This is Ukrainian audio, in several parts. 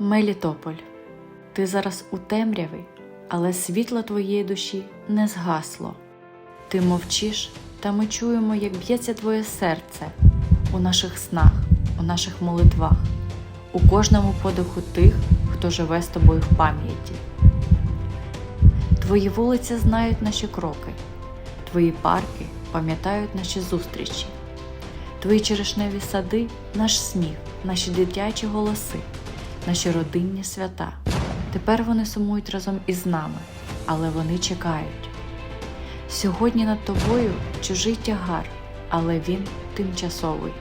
Мелітополь, ти зараз у темряві, але світло твоєї душі не згасло. Ти мовчиш, та ми чуємо, як б'ється твоє серце у наших снах, у наших молитвах, у кожному подиху тих, хто живе з тобою в пам'яті. Твої вулиці знають наші кроки, твої парки пам'ятають наші зустрічі, твої черешневі сади наш сміх, наші дитячі голоси, наші родинні свята. Тепер вони сумують разом із нами, але вони чекають. Сьогодні над тобою чужий тягар, але він тимчасовий,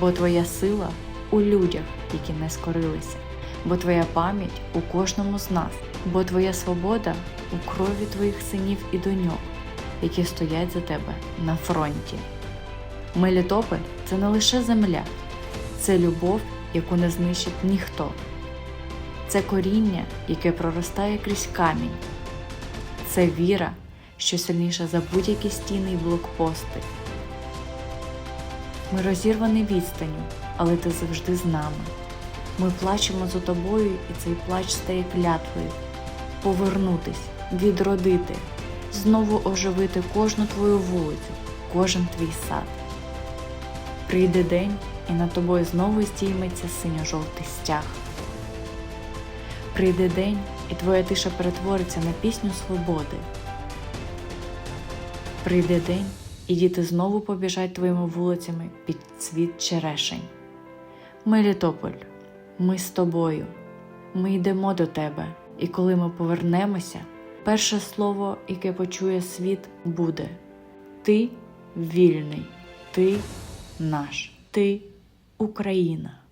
бо твоя сила у людях, які не скорилися, бо твоя пам'ять у кожному з нас, бо твоя свобода у крові твоїх синів і доньок, які стоять за тебе на фронті. Мелітополь це не лише земля, це любов, яку не знищить ніхто. Це коріння, яке проростає крізь камінь. Це віра, що сильніша за будь-які стіни і блокпости. Ми розірвані відстанню, але ти завжди з нами. Ми плачемо за тобою, і цей плач стає клятвою. Повернутись, відродити, знову оживити кожну твою вулицю, кожен твій сад. Прийде день, і над тобою знову здійметься синьо-жовтий стяг. Прийде день, і твоя тиша перетвориться на пісню свободи. Прийде день, і діти знову побіжать твоїми вулицями під цвіт черешень. Мелітополь, ми з тобою, ми йдемо до тебе, і коли ми повернемося, перше слово, яке почує світ, буде Ти вільний, ти наш, ти Україна.